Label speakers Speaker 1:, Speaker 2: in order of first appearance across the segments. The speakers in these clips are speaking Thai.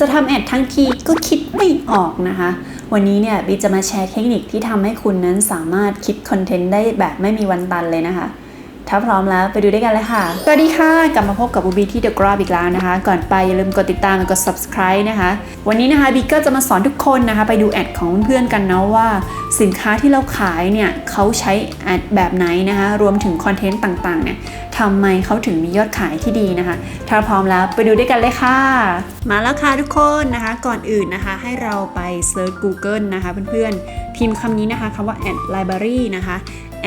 Speaker 1: จะทำแอดทั้งทีก็คิดไม่ออกนะคะ วันนี้เนี่ยบีจะมาแชร์เทคนิคที่ทำให้คุณนั้นสามารถคิดคอนเทนต์ได้แบบไม่มีวันตันเลยนะคะ ถ้าพร้อมแล้วไปดูด้วยกันเลยค่ะ สวัสดีค่ะ กลับมาพบกับบูบีที่ The Grab อีกแล้วนะคะ ก่อนไปอย่าลืมกดติดตามและกด subscribe นะคะ วันนี้นะคะบีก็จะมาสอนทุกคนนะคะ ไปดูแอดของเพื่อนๆกันนะว่า สินค้าที่เราขายเนี่ยเขาใช้แอดแบบไหนนะคะ รวมถึงคอนเทนต์ต่างๆเนี่ยทำไมเขาถึงมียอดขายที่ดีนะคะ ถ้าพร้อมแล้วไปดูด้วยกันเลยค่ะ มาแล้วค่ะทุกคนนะคะ ก่อนอื่นนะคะ ให้เราไปเซิร์ช Google นะคะเพื่อนๆพิมพ์คำนี้นะคะคำว่า ad library นะคะ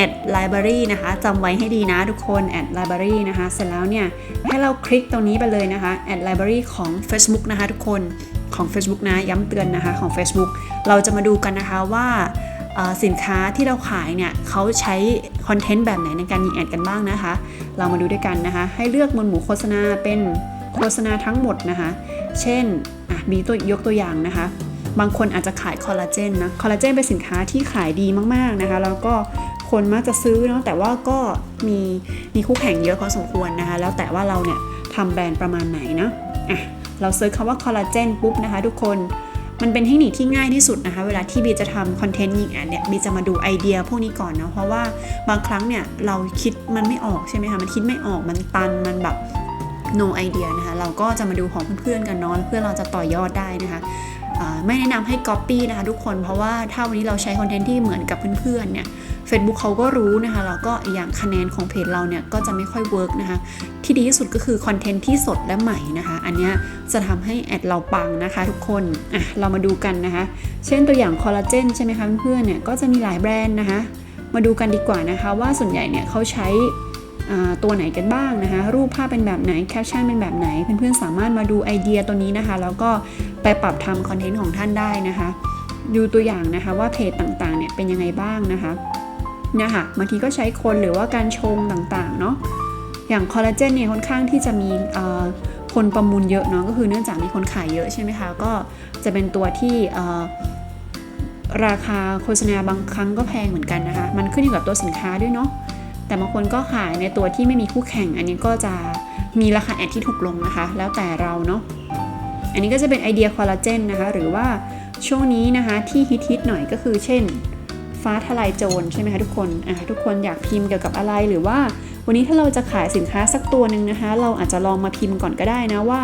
Speaker 1: ad library นะคะจำไว้ให้ดีนะทุกคน ad library นะคะ เสร็จแล้วเนี่ย ให้เราคลิกตรงนี้ไปเลยนะคะ ad library ของ Facebook นะคะทุกคนของ Facebook นะย้ำเตือนนะคะของ Facebook เราจะมาดูกันนะคะว่าสินค้าที่เราขายเนี่ยเขาใช้คอนเทนต์แบบไหนในการยิงแอดกันบ้างนะคะ เรามาดูด้วยกันนะคะ ให้เลือกมวดหมู่โฆษณาเป็นโฆษณาทั้งหมดนะคะ เช่นมีตัวยกตัวอย่างนะคะ บางคนอาจจะขายคอลลาเจนนะคอลลาเจนเป็นสินค้าที่ขายดีมากๆนะคะแล้วก็ คนมักจะซื้อเนาะแต่ว่าก็มีมีคู่แข่งเยอะพอสมควรนะคะ แล้วแต่ว่าเราเนี่ยทำแบรนด์ประมาณไหนนะอะเราเซิร์ชคำว่าคอลลาเจนปุ๊บนะคะ ทุกคนมันเป็นเทคนิคที่ง่ายที่สุดนะคะ เวลาที่บีจะทำคอนเทนต์ยิงแอดเนี่ยบีจะมาดูไอเดียพวกนี้ก่อนเนาะเพราะว่าบางครั้งเนี่ยเราคิดมันไม่ออกใช่ไหมคะมันคิดไม่ออกมันตันมันแบบ no idea นะคะ เราก็จะมาดูของเพื่อนๆกันเนาะเพื่อเราจะต่อยอดได้นะคะ ไม่แนะนำให้ Copy นะคะทุกคน เพราะว่าถ้าวันนี้เราใช้คอนเทนต์ที่เหมือนกับเพื่อนๆเนี่ย Facebook เขาก็รู้นะคะแล้วก็อย่างคะแนนของเพจเราเนี่ยก็จะไม่ค่อยเวิร์กนะคะที่ดีที่สุดก็คือคอนเทนต์ที่สดและใหม่นะคะ อันนี้จะทำให้แอดเราปังนะคะทุกคนอะเรามาดูกันนะคะ เช่นตัวอย่างคอลลาเจนใช่ไหมคะเพื่อนๆเนี่ยก็จะมีหลายแบรนด์นะคะมาดูกันดีกว่านะคะว่าส่วนใหญ่เนี่ยเขาใช้ ตัวไหนกันบ้างนะคะ รูปภาพเป็นแบบไหนแคปชั่นเป็นแบบไหน เพื่อนๆสามารถมาดูไอเดียตัวนี้นะคะ แล้วก็ไปปรับทำคอนเทนต์ของท่านได้นะคะ ดูตัวอย่างนะคะว่าเพจต่างๆเนี่ยเป็นยังไงบ้างนะคะเนี่ยค่ะบางทีก็ใช้คนหรือว่าการชงต่างๆเนาะอย่างคอลลาเจนเนี่ยค่อนข้างที่จะมีคนประมูลเยอะเนาะก็คือเนื่องจากมีคนขายเยอะใช่ไหมคะก็จะเป็นตัวที่ราคาโฆษณาบางครั้งก็แพงเหมือนกันนะคะ มันขึ้นอยู่กับตัวสินค้าด้วยเนาะ แต่บางคนก็ขายในตัวที่ไม่มีคู่แข่ง อันนี้ก็จะมีราคาแอดที่ถูกลงนะคะ แล้วแต่เราเนาะอันนี้ก็จะเป็นไอเดียคอลลาเจนนะคะ หรือว่าช่วงนี้นะคะที่ฮิตๆหน่อยก็คือเช่น ฟ้าทลายโจรใช่ไหมคะทุกคนอะทุกคนอยากพิมพ์เกี่ยวกับอะไรหรือว่า วันนี้ถ้าเราจะขายสินค้าสักตัวหนึ่งนะคะ เราอาจจะลองมาพิมพ์ก่อนก็ได้นะว่า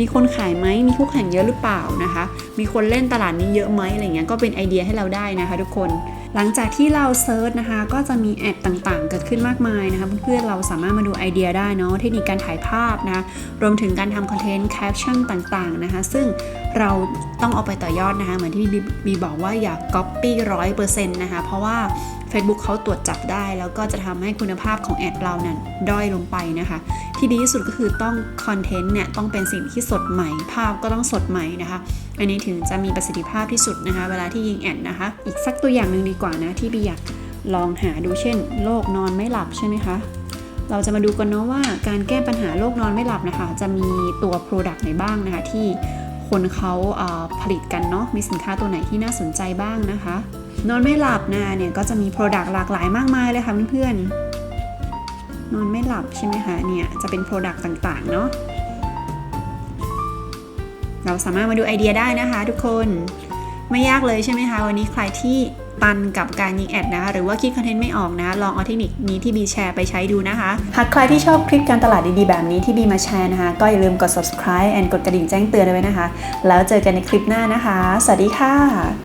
Speaker 1: มีคนขายไหมมีคู่แข่งเยอะหรือเปล่านะคะ มีคนเล่นตลาดนี้เยอะไหมอะไรเงี้ยก็เป็นไอเดียให้เราได้นะคะ ทุกคน หลังจากที่เราเซิร์ชนะคะ ก็จะมีแอดต่างๆ เกิดขึ้นมากมายนะคะ เพื่อนๆเราสามารถมาดูไอเดียได้เนาะเทคนิคการถ่ายภาพนะคะรวมถึงการทำคอนเทนต์แคปชั่นต่างๆนะคะ ซึ่งเราต้องเอาไปต่อยอดนะคะ เหมือนที่บีบีบอกว่าอย่าก๊อปปี้ร้อยเปอร์เซ็นต์นะคะ เพราะว่า Facebook เขาตรวจจับได้ แล้วก็จะทำให้คุณภาพของแอดเรานั้นด้อยลงไปนะคะ ที่ดีที่สุดก็คือต้องคอนเทนต์เนี่ยต้องเป็นสิ่งที่สดใหม่ ภาพก็ต้องสดใหม่นะคะ อันนี้ถึงจะมีประสิทธิภาพที่สุดนะคะ เวลาที่ยิงแอดนะคะ อีกสักตัวอย่างหนึ่งดีกว่านะที่บีอยากลองหาดูเช่นโรคนอนไม่หลับใช่ไหมคะเราจะมาดูกันเนาะว่าการแก้ปัญหาโรคนอนไม่หลับนะคะ จะมีตัว Product ไหนบ้างนะคะที่ คนเขาเอ่อผลิตกันเนาะมีสินค้าตัวไหนที่น่าสนใจบ้างนะคะ นอนไม่หลับนะเนี่ยก็จะมี Product หลากหลายมากมายเลยค่ะเพื่อนๆนอนไม่หลับใช่ไหมคะเนี่ยจะเป็น Product ต่างๆเนาะเราสามารถมาดูไอเดียได้นะคะทุกคนไม่ยากเลยใช่ไหมคะวันนี้ใครที่ ตันกับการยิงแอดนะคะ หรือว่าคิดคอนเทนต์ไม่ออกนะ ลองเอาเทคนิคนี้ที่บีแชร์ไปใช้ดูนะคะ หากใครที่ชอบคลิปการตลาดดีๆ แบบนี้ที่บีมาแชร์นะคะ ก็อย่าลืมกด subscribe and กดกระดิ่งแจ้งเตือนไว้นะคะ แล้วเจอกันในคลิปหน้านะคะ สวัสดีค่ะ